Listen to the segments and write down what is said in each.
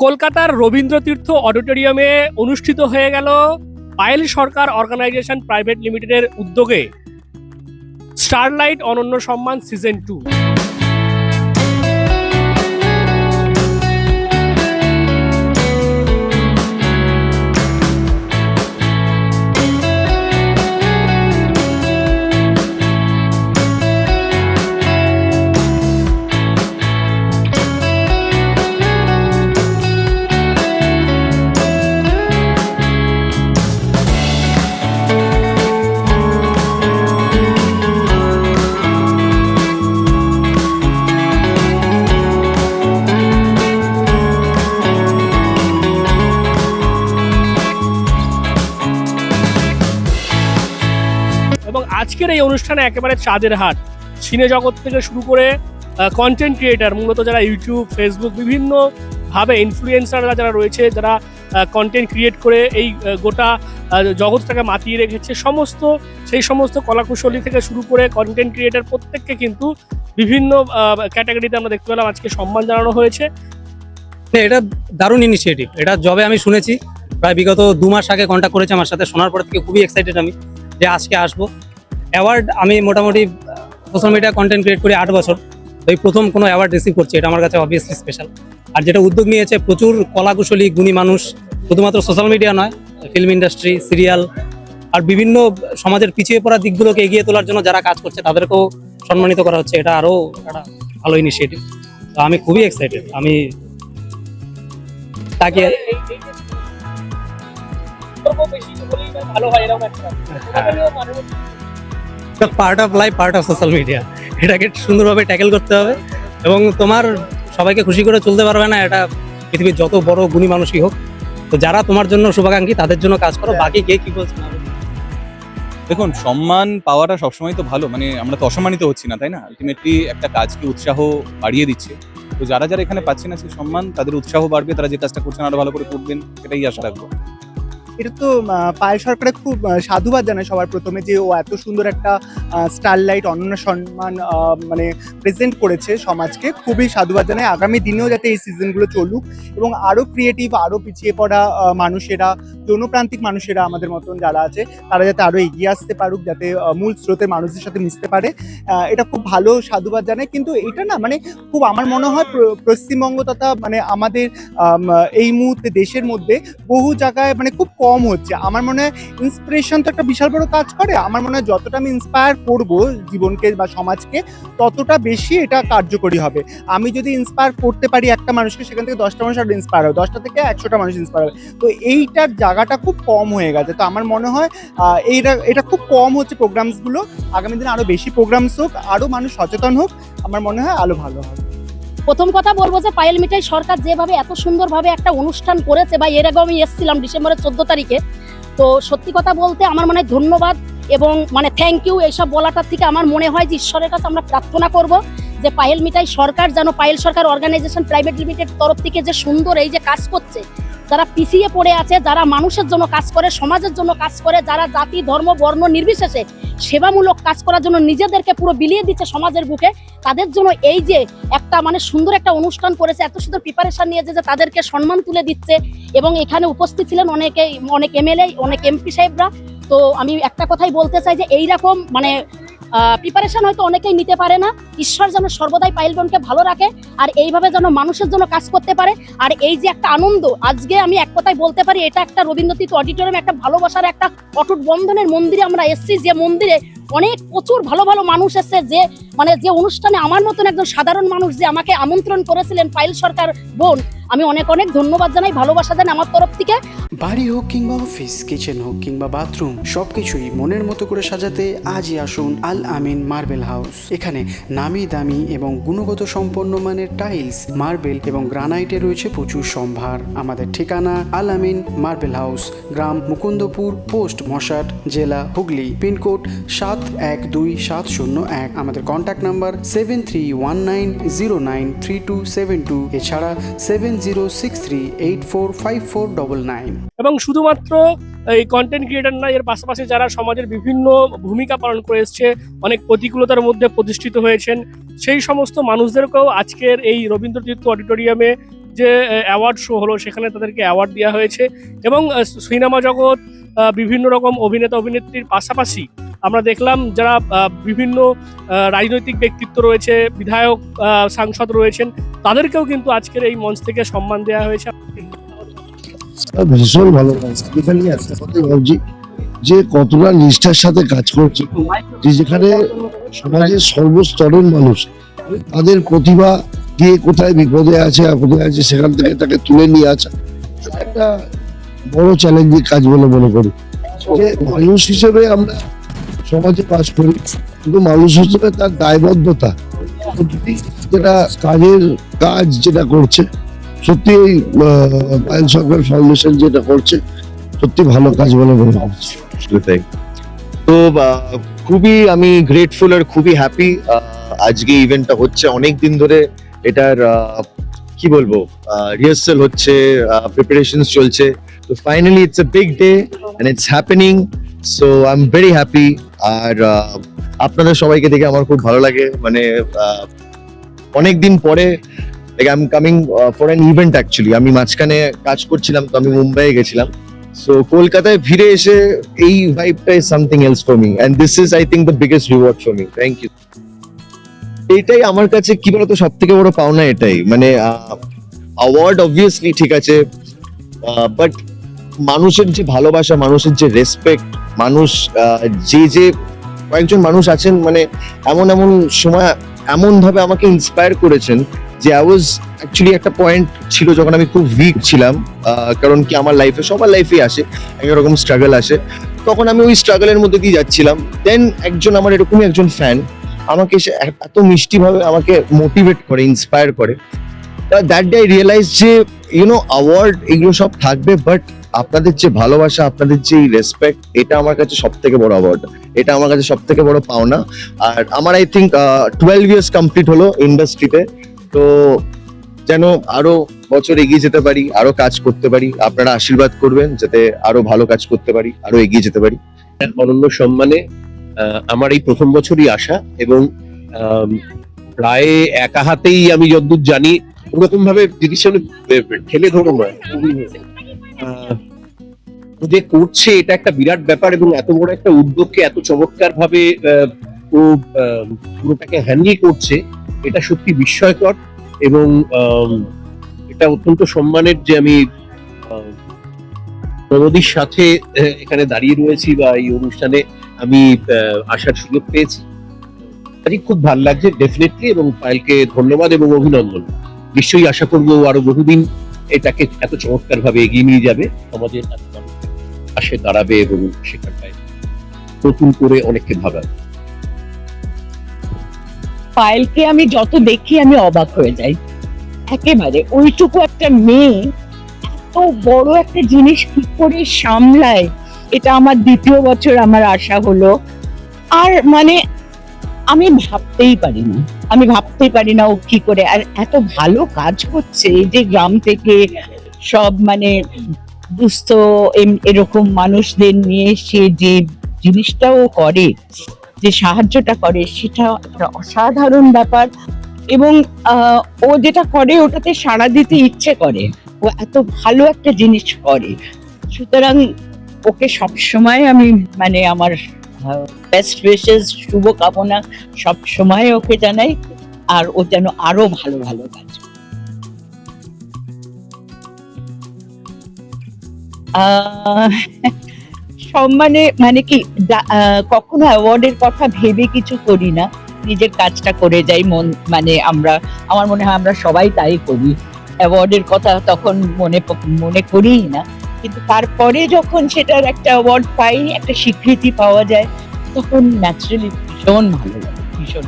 কলকাতার রবীন্দ্রতীর্থ অডিটোরিয়ামে অনুষ্ঠিত হয়ে গেল পায়েল সরকার অর্গানাইজেশন প্রাইভেট লিমিটেডের উদ্যোগে স্টারলাইট অনন্য সম্মান সিজন টু। অনুষ্ঠানে একেবারে চাঁদের হাট। সিনে জগৎ থেকে শুরু করে কন্টেন্ট ক্রিয়েটার মূলত যারা ইউটিউব ফেসবুক বিভিন্ন ভাবে ইনফ্লুয়েন্সাররা যারা রয়েছে, যারা কন্টেন্ট ক্রিয়েট করে এই গোটা জগৎটাকে মাতিয়ে রেখেছে, সমস্ত, সেই সমস্ত কলাকুশলী থেকে শুরু করে কন্টেন্ট ক্রিয়েটার প্রত্যেককে কিন্তু বিভিন্ন ক্যাটাগরিতে আমরা দেখতে পেলাম, আজকে সম্মান জানানো হয়েছে। এটা দারুণ ইনিশিয়েটিভ এটা জবে আমি শুনেছি, প্রায় বিগত দু মাস আগে কন্ট্যাক্ট করেছে আমার সাথে, শোনার পর থেকে খুবই এক্সাইটেড আমি যে আজকে আসব। অ্যাওয়ার্ড আমি মোটামুটি সোশ্যাল মিডিয়া কন্টেন্ট ক্রিয়েট করি আট বছর। তো এই প্রথম কোনো অ্যাওয়ার্ড রিসিভ করছি এটা আমার কাছে অবভিয়াসলি স্পেশাল আর যেটা উদ্যোগ নিয়েছে প্রচুর কলাকুশলী গুণী মানুষ শুধুমাত্র সোশ্যাল মিডিয়া নয় ফিল্ম ইন্ডাস্ট্রি সিরিয়াল আর বিভিন্ন সমাজের পিছিয়ে পড়া দিকগুলোকে এগিয়ে তোলার জন্য যারা কাজ করছে তাদেরকেও সম্মানিত করা হচ্ছে। এটা আরও একটা ভালো ইনিশিয়েটিভ তো আমি খুবই এক্সাইটেড আমি তাকে ভালো হয় এরকম একটা। Part of life part of social media এটাকে সুন্দরভাবে ট্যাকেল করতে হবে এবং তোমার সবাইকে খুশি করে চলতে পারবে না, এটা পৃথিবীর যত বড় গুণী মানুষই হোক। তো যারা তোমার জন্য শুভাকাঙ্ক্ষী, তাদের জন্য কাজ করো, বাকি কে কি বলছে দেখুন, সম্মান পাওয়াটা সবসময় তো ভালো মানে আমরা তো অসম্মানিত হচ্ছি না, তাই না? আলটিমেটলি একটা কাজকে উৎসাহ বাড়িয়ে দিচ্ছে। তো যারা যারা এখানে পাচ্ছেন না সেই সম্মান, তাদের উৎসাহ বাড়বে, তারা যে কাজটা করছেন আরও ভালো করে করবেন, এটাই আশা রাখব। এটা তো আহ, পায়েল সরকারের খুব সাধুবাদ জানায় সবার প্রথমে যে ও এত সুন্দর একটা স্টারলাইট অনন্য সম্মান মানে প্রেজেন্ট করেছে সমাজকে। খুবই সাধুবাদ জানায়। আগামী দিনেও যাতে এই সিজনগুলো চলুক এবং আরও ক্রিয়েটিভ আরও পিছিয়ে পড়া মানুষেরা জনপ্রান্তিক মানুষেরা আমাদের মতন যারা আছে তারা যাতে আরও এগিয়ে আসতে পারুক যাতে মূল স্রোতের মানুষদের সাথে মিশতে পারে। এটা খুব ভালো সাধুবাদ জানায়। কিন্তু এটা না মানে খুব আমার মনে হয় পশ্চিমবঙ্গ তথা মানে আমাদের এই মুহূর্তে দেশের মধ্যে বহু জায়গায় মানে খুব কম হচ্ছে। আমার মনে হয় ইন্সপিরেশন তো একটা বিশাল বড় কাজ করে। আমার মনে হয় যতটা আমি ইন্সপায়ার করব জীবনকে বা সমাজকে, ততটা বেশি এটা কার্যকরী হবে। আমি যদি ইন্সপায়ার করতে পারি একটা মানুষকে, সেখান থেকে দশটা মানুষ আরও ইন্সপায়ার হবে। দশটা থেকে একশোটা মানুষ ইন্সপায়ার হবে। তো এইটার জায়গাটা খুব কম হয়ে গেছে। তো আমার মনে হয় এইটা, এটা খুব কম হচ্ছে প্রোগ্রামসগুলো আগামী দিনে আরও বেশি প্রোগ্রামস হোক, আরও মানুষ সচেতন হোক, আমার মনে হয় আরও ভালো হবে। প্রথম কথা বলব যে পায়েল মিঠাই সরকার যেভাবে এত সুন্দরভাবে একটা অনুষ্ঠান করেছে বা এর আগে আমি এসেছিলাম ডিসেম্বরের চোদ্দ তারিখে। তো সত্যি কথা বলতে আমার মনে হয় ধন্যবাদ এবং মানে থ্যাংক ইউ এইসব বলাটার থেকে আমার মনে হয় যে ঈশ্বরের কাছে আমরা প্রার্থনা করব যে পায়েল মিঠাই সরকার যেন Payel Sarkar organisation private limited তরফ থেকে যে সুন্দর এই যে কাজ করছে যারা পিছিয়ে পড়ে আছে, যারা মানুষের জন্য কাজ করে, সমাজের জন্য কাজ করে, যারা জাতি, ধর্ম, বর্ণ নির্বিশেষে সেবামূলক কাজ করার জন্য নিজেদেরকে পুরো বিলিয়ে দিচ্ছে সমাজের বুকে, তাদের জন্য এই যে একটা মানে সুন্দর একটা অনুষ্ঠান করেছে, এত সুন্দর প্রিপারেশন নিয়েছে যে তাদেরকে সম্মান তুলে দিচ্ছে এবং এখানে উপস্থিত ছিলেন অনেকে, অনেক এমএলএ, অনেক এমপি সাহেবরা। তো আমি একটা কথাই বলতে চাই যে এইরকম মানে প্রিপারেশন হয়তো অনেকেই নিতে পারে না। ঈশ্বর যেন সর্বদাই পাইলবনকে ভালো রাখে আর এইভাবে যেন মানুষের জন্য কাজ করতে পারে। আর এই যে একটা আনন্দ, আজকে আমি এক কথায় বলতে পারি, এটা একটা রবীন্দ্রতীর্থ অডিটোরিয়াম একটা ভালোবাসার একটা অটুট বন্ধনের মন্দিরে আমরা এসছি। যে মন্দিরে অনেক প্রচুর ভালো ভালো মানুষ এসেছে যে মানে যে অনুষ্ঠানে আমার মতন একজন সাধারণ মানুষ যে আমাকে আমন্ত্রণ করেছিলেন পাইল সরকার বোন, আমি অনেক অনেক ধন্যবাদ জানাই, ভালোবাসা জানাই আমার তরফ থেকে। বাড়ি হোক কিংবা অফিস, কিচেন হোক কিংবা বাথরুম, সবকিছুই মনের মতো করে সাজাতে আজই আসুন আল আমিন মার্বেল হাউস। এখানে নামি দামি এবং গুণগত সম্পন্ন মানের টাইলস, মার্বেল এবং গ্রানাইটে রয়েছে প্রচুর সম্ভার। আমাদের ঠিকানা আল আমিন মার্বেল হাউস, গ্রাম মুকুন্দপুর, পোস্ট মশাট, জেলা হুগলি, পিনকোড সাত এক দুই সাত শূন্য এক। আমাদের contact number seven three one nine zero nine three two seven two এছাড়া seven zero six three eight four five four double nine এবং শুধুমাত্র এই কন্টেন্ট ক্রিয়েটার না, এর পাশাপাশি যারা সমাজের বিভিন্ন ভূমিকা পালন করে এসছে, অনেক প্রতিকূলতার মধ্যে প্রতিষ্ঠিত হয়েছেন, সেই সমস্ত মানুষদেরকেও আজকের এই রবীন্দ্রতীর্থ অডিটোরিয়ামে যে অ্যাওয়ার্ড শো হলো, সেখানে তাদেরকে অ্যাওয়ার্ড দেওয়া হয়েছে। এবং সিনেমা জগৎ বিভিন্ন রকম অভিনেতা অভিনেত্রীর পাশাপাশি আমরা দেখলাম যারা বিভিন্ন রাজনৈতিক ব্যক্তিত্ব রয়েছে, বিধায়ক সাংসদ রয়েছেন, তাদেরকেও কিন্তু আজকের এই মঞ্চ থেকে সম্মান দেওয়া হয়েছে। ভীষণ ভালো যে কতটা নিষ্ঠার সাথে কাজ করছে, যে যেখানে সমাজের সর্বস্তরের মানুষ, তাদের প্রতিভা কে কোথায় বিপদে আছে কোথায় আছে, সেখান থেকে তাকে তুলে নিয়ে আসা একটা বড় চ্যালেঞ্জিং কাজ বলে মনে করি। যে মানুষ হিসেবে আমরা সমাজে কাজ করি কিন্তু মানুষ হিসেবে তার দায়বদ্ধতা, যেটা কাজের কাজ যেটা করছে, সত্যি এই পায়েল সরকার ফাউন্ডেশন যেটা করছে, সত্যি ভালো কাজ বলে মনে হচ্ছে। তো খুবই আমি গ্রেটফুল আর খুবই হ্যাপি আজকে ইভেন্টটা হচ্ছে। অনেক দিন ধরে এটার কি বলব রিহার্সাল হচ্ছে প্রিপারেশন চলছে। তো finally it's a big day and it's happening so I am very happy আর আপনাদের সবাইকে দেখে আমার খুব ভালো লাগে। মানে অনেক দিন পরে like I coming for an event actually আমি মাঝখানে কাজ করছিলাম, তো আমি মুম্বাইয়ে গেছিলাম। সো কলকাতায় ফিরে এসে এই ভাইবটা is something else for me and this is I think the biggest reward for me thank you এইটাই আমার কাছে কি বলতো সব থেকে বড় পাওনা এটাই। মানে অ্যাওয়ার্ড অবভিয়াসলি ঠিক আছে বাট মানুষের যে ভালোবাসা, মানুষের যে রেসপেক্ট মানুষ যে যে কয়েকজন মানুষ আছেন মানে এমন এমন সময়, এমন ভাবে আমাকে ইন্সপায়ার করেছেন যে আই ওয়াজ অ্যাকচুয়ালি একটা পয়েন্ট ছিল যখন আমি খুব উইক ছিলাম কারণ কি আমার লাইফে সবার লাইফে আসে একরকম স্ট্রাগল আসে। তখন আমি ওই স্ট্রাগলের মধ্যে দিয়ে যাচ্ছিলাম। দেন একজন আমার এরকমই একজন ফ্যান আমাকে এসে এত মিষ্টিভাবে আমাকে মোটিভেট করে ইন্সপায়ার করে। দ্যাট ডে আই রিয়েলাইজ যে ইউনো অ্যাওয়ার্ড এগুলো সব থাকবে বাট আপনাদের যে ভালোবাসা, আপনাদের যে রেসপেক্ট এটা আমার কাছে সব থেকে বড় অ্যাওয়ার্ড এটা আমার কাছে সব থেকে বড় পাওনা। আর আমার I think twelve years complete হলো ইন্ডাস্ট্রিতে তো যেন আরও বছর এগিয়ে যেতে পারি, আরও কাজ করতে পারি, আপনারা আশীর্বাদ করবেন যাতে আরও ভালো কাজ করতে পারি, আরও এগিয়ে যেতে পারি। অনন্য সম্মানে আমার এই প্রথম বছরই আসা এবং প্রায় একা হাতেই আমি যতদূর জানি ওরকম ভাবে জিনিস ঠেলে ধরো ও যে করছে এটা একটা বিরাট ব্যাপার এবং এত বড় একটা উদ্যোগকে এত চমৎকার ভাবে ও পুরোটাকে হ্যান্ডেল করছে এটা সত্যি বিস্ময়কর এবং এটা অত্যন্ত সম্মানের যে আমি আহ, সাথে এখানে দাঁড়িয়ে রয়েছি বা এই অনুষ্ঠানে আমি আসার সুযোগ পেয়েছি। কাজে খুব ভালো লাগছে ডেফিনেটলি এবং পায়েলকে ধন্যবাদ এবং অভিনন্দন। নিশ্চয়ই আশা করব আরও বহুদিন এটাকে এত চমৎকার ভাবে এগিয়ে নিয়ে যাবে, সমাজের পাশে দাঁড়াবে এবং সেখানটায় নতুন করে অনেককে ভাবাবে পায়েলকে আমি যত দেখি, আমি অবাক হয়ে যাই। একেবারে ওইটুকু একটা মেয়ে এত বড় একটা জিনিস কি করে সামলায়, এটা আমার দ্বিতীয় বছর আমার আশা হলো। আর মানে আমি ভাবতেই পারি না আমি ভাবতেই পারি না ও কি করে। আর এত ভালো কাজ করছে যে গ্রাম থেকে সব মানে দুস্থ এরকম মানুষদের নিয়ে সে যে জিনিসটা ও করে, যে সাহায্যটা করে, সেটা একটা অসাধারণ ব্যাপার। এবং ও যেটা করে ওটাতে সাড়া দিতে ইচ্ছে করে। ও এত ভালো একটা জিনিস করে। সুতরাং ওকে সবসময় আমি মানে আমার বেস্ট উইশেস শুভকামনা সব সময় ওকে জানাই, আর ও যেন আরও ভালো ভালো কাজ সম্মানে মানে কি কখনো অ্যাওয়ার্ডের কথা ভেবে কিছু করি না। নিজের কাজটা করে যাই, মন মানে আমরা, আমার মনে হয় আমরা সবাই তাই করি। অ্যাওয়ার্ডের কথা তখন মনে মনে করিই না। কিন্তু তারপরে যখন সেটার একটা অ্যাওয়ার্ড পাই একটা স্বীকৃতি পাওয়া যায় তখন ন্যাচারালি ভীষণ ভালো লাগে ভীষণ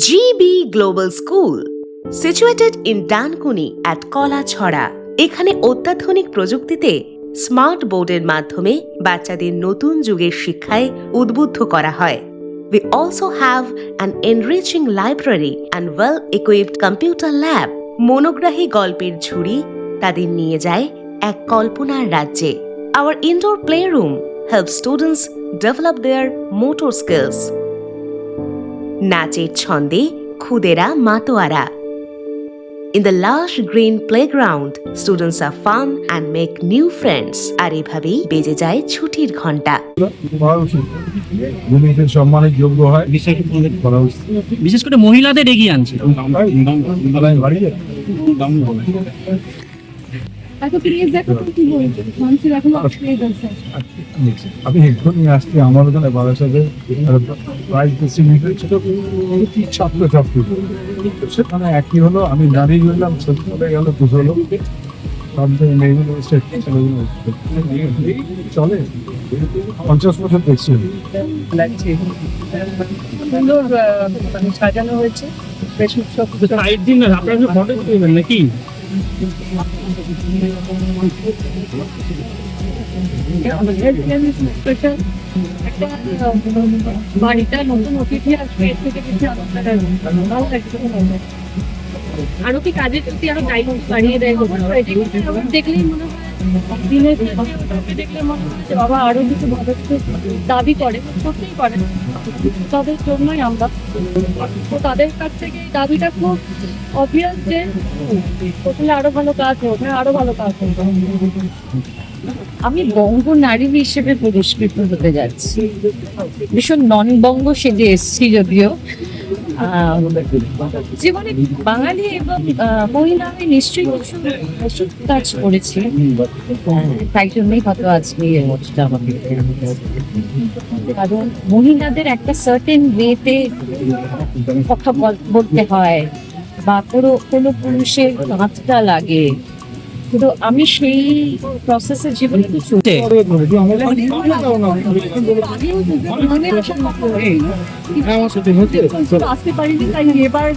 GB Global School, situated in Dankuni at Kalachhara এখানে অত্যাধুনিক প্রযুক্তিতে স্মার্ট বোর্ডের মাধ্যমে বাচ্চাদের নতুন যুগের শিক্ষায় উদ্বুদ্ধ করা হয় We also have an enriching library and well-equipped computer lab. মনোগ্রাহী গল্পের ঝুড়ি তাদের নিয়ে যায় এক কল্পনার রাজ্যে Our indoor playroom helps students develop their motor skills. নাচের ছন্দে খুদেরা মাতোয়ারা In the lush green playground, students have fun and make new friends. আর এভাবেই বেজে যায় ছুটির ঘণ্টা সম্মানের যোগ্য হয় করা উচিত বিশেষ করে মহিলাদের এগিয়ে আনছে আমি এক্ষুনি আসছি আমার ওখানে বারাসাতে প্রাইজ ডিস্ট্রিবিউটার ছিল ছাত্র ছাত্রী। সেখানে একই হলো আমি দাঁড়িয়ে গেলাম সত্যি হয়ে গেল খুশ হলো তারপরে মেয়েগুলো এসে ছেলেগুলো চলে পঞ্চাশ বছর দেখছি সুন্দর মানে সাজানো হয়েছে। বেশ উৎসব দিন আপনারা ফটো তুলবেন নাকি? বাড়িটা নতুন অতিথি আসবে এর থেকে লাগছে আরও কি কাজের প্রতি আরও দায়িত্ব বাড়িয়ে দেয়? দেখলেই মনে হয় দিনের দেখলে মনে হয় যে বাবা কিছু দাবি করে সত্যিই করে তাদের জন্যই আমরা তো তাদের কাছ থেকে এই দাবিটা খুব অবভিয়াস যে হোটেলে আরও ভালো কাজ হবে আরও ভালো কাজ হবে আমি বঙ্গ নারী হিসেবে পুরস্কৃত হতে যাচ্ছি। ভীষণ নন বঙ্গ সেজে এসছি যদিও। জীবনে বাঙালি এবং মহিলা আমি নিশ্চয়ই কিছু কাজ করেছি তাই জন্যই হয়তো আজকে অ্যাওয়ার্ডটা আমাকে কারণ মহিলাদের একটা সার্টেন ওয়েতে কথা বল- বলতে হয় বা কোনো কোনো পুরুষের কাঁচটা লাগে। কিন্তু আমি সেই প্রসেসে জীবনে কিছু আসতে পারিনি তাই এবার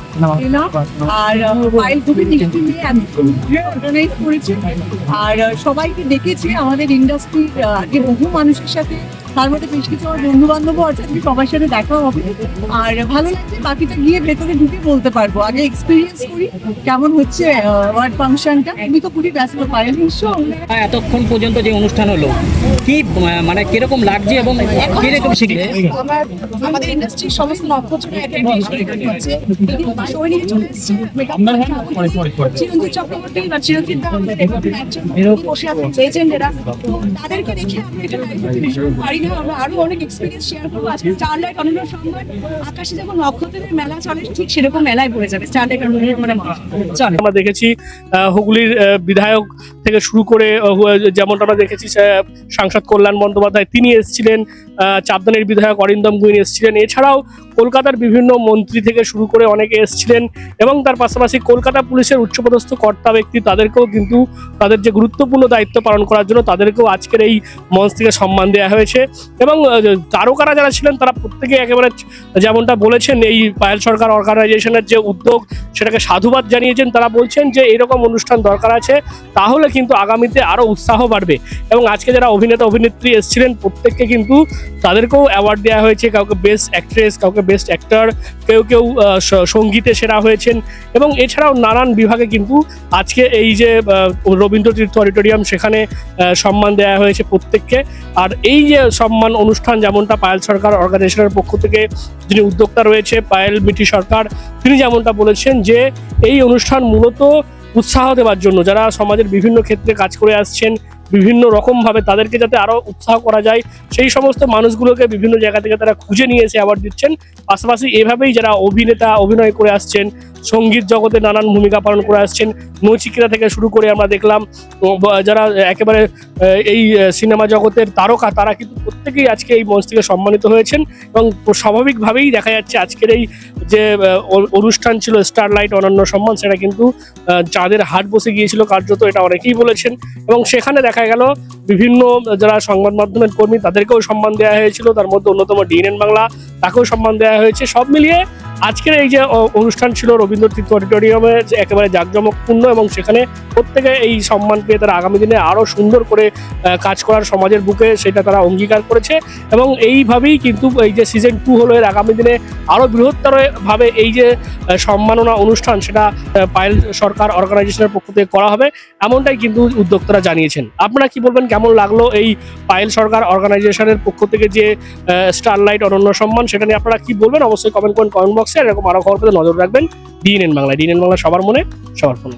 আর পায়েল খুবই করেছে। আর সবাইকে দেখেছি আমাদের ইন্ডাস্ট্রির আগে বহু মানুষের সাথে তার মধ্যে বেশ কিছু আমার বন্ধু বান্ধবও আছে আমি সবার সাথে দেখা হবে। আর ভালো লাগছে বাকিটা গিয়ে ভেতরে ঢুকে বলতে পারব। আগে এক্সপিরিয়েন্স করি কেমন হচ্ছে ওয়ার্ড ফাংশনটা তুমি তো খুবই ব্যস্ত নিশ্চয় এতক্ষণ পর্যন্ত যে অনুষ্ঠান হলো কি মানে কীরকম লাগছে এবং কীরকম শিখলে? আমার আমাদের ইন্ডাস্ট্রির সমস্ত নক্ষত্ররা এখানে এসে এখানে হচ্ছে দিদিমা চলে এসেছে। চিরঞ্জিত চক্রবর্তী বা চিরঞ্জিত দা আমাদের ডেভেলপমেন্ট একজন উনি বসে আছেন লেজেন্ডেরা তাদেরকে দেখে আমরা এখানে পারি না আমরা আরও অনেক এক্সপিরিয়েন্স শেয়ার করব। আজকে স্টারলাইট অনন্য সংবাদ। আকাশে যখন নক্ষত্রের মেলা চলে ঠিক সেরকম মেলায় পড়ে যাবে। স্টারলাইট অনন্য মানে চলে। আমরা দেখেছি হুগলির বিধায়ক থেকে শুরু করে যেমনটা আমরা দেখেছি সাংসদ কল্যাণ বন্দ্যোপাধ্যায় তিনি এসেছিলেন আহ, বিধায়ক অরিন্দম গুইন এসেছিলেন। এছাড়াও কলকাতার বিভিন্ন মন্ত্রী থেকে শুরু করে অনেকে এসেছিলেন এবং তার পাশাপাশি কলকাতা পুলিশের উচ্চপদস্থ কর্তা ব্যক্তি তাদেরকেও কিন্তু তাদের যে গুরুত্বপূর্ণ দায়িত্ব পালন করার জন্য তাদেরকেও আজকের এই মঞ্চ থেকে সম্মান দেওয়া হয়েছে। এবং তারকারা যারা ছিলেন তারা প্রত্যেকে একেবারে যেমনটা বলেছেন, এই পায়েল সরকার অর্গানাইজেশনের যে উদ্যোগ, সেটাকে সাধুবাদ জানিয়েছেন। তারা বলছেন যে এরকম অনুষ্ঠান দরকার আছে, তাহলে কিন্তু আগামীতে আরও উৎসাহ বাড়বে। এবং আজকে যারা অভিনেতা, অভিনেত্রী এসেছিলেন, প্রত্যেককে কিন্তু তাদেরকেও অ্যাওয়ার্ড দেওয়া হয়েছে। কাউকে বেস্ট অ্যাক্ট্রেস কাউকে বেস্ট অ্যাক্টর কেউ কেউ সঙ্গীতে সেরা হয়েছেন। এবং এছাড়াও নানান বিভাগে কিন্তু আজকে এই যে রবীন্দ্র তীর্থ অডিটোরিয়াম, সেখানে সম্মান দেওয়া হয়েছে প্রত্যেককে। আর এই যে সম্মান অনুষ্ঠান যেমনটা পায়েল সরকার অর্গানাইজেশনের পক্ষ থেকে যিনি উদ্যোক্তা রয়েছে, পায়েল মিঠি সরকার, তিনি যেমনটা বলেছেন যে এই অনুষ্ঠান মূলত উৎসাহ দেওয়ার জন্য। যারা সমাজের বিভিন্ন ক্ষেত্রে কাজ করে আসছেন, বিভিন্ন রকমভাবে তাদেরকে যাতে আরও উৎসাহ করা যায়, সেই সমস্ত মানুষগুলোকে বিভিন্ন জায়গা থেকে তারা খুঁজে নিয়ে এসে অ্যাওয়ার্ড দিচ্ছেন। পাশাপাশি এভাবেই যারা অভিনেতা, অভিনয় করে আসছেন সংগীত জগতে নানান ভূমিকা পালন করে আসছেন। নচিকেতা থেকে শুরু করে আমরা দেখলাম যারা একেবারে এই সিনেমা জগতের তারকা, তারা কিন্তু প্রত্যেকেই আজকে এই মঞ্চ থেকে সম্মানিত হয়েছেন এবং স্বাভাবিকভাবেই দেখা যাচ্ছে আজকের এই যে অনুষ্ঠান ছিল স্টারলাইট অনন্য সম্মান, সেটা কিন্তু চাঁদের হাট বসে গিয়েছিল কার্যত, এটা অনেকেই বলেছেন। এবং সেখানে দেখা গেল বিভিন্ন যারা সংবাদ মাধ্যমের কর্মী, তাদেরকেও সম্মান দেওয়া হয়েছিল। তার মধ্যে অন্যতম ডিএনএন বাংলা, তাকেও সম্মান দেওয়া হয়েছে। সব মিলিয়ে আজকের এই যে অনুষ্ঠান ছিল রবীন্দ্র তীর্থ অডিটোরিয়ামে একেবারে জাঁকজমকপূর্ণ এবং সেখানে প্রত্যেকে এই সম্মান পেয়ে তারা আগামী দিনে আরও সুন্দর করে কাজ করার সমাজের বুকে সেটা তারা অঙ্গীকার করেছে। এবং এইভাবেই কিন্তু এই যে সিজন টু হলো, এর আগামী দিনে আরও বৃহত্তরভাবে এই যে সম্মাননা অনুষ্ঠান সেটা পায়েল সরকার অর্গানাইজেশনের পক্ষ থেকে করা হবে, এমনটাই কিন্তু উদ্যোক্তারা জানিয়েছেন। আপনারা কি বলবেন, কেমন লাগল এই পায়েল সরকার অর্গানাইজেশনের পক্ষ থেকে যে স্টারলাইট অনন্য সম্মান, সেটা নিয়ে আপনারা কি বলবেন? অবশ্যই কমেন্ট করুন কমেন্ট বক্সে আসছে এরকম আরও খবর পেতে নজর রাখবেন। ডিএনএন বাংলা ডিএনএন বাংলা সবার মনে, সবার ফোনে।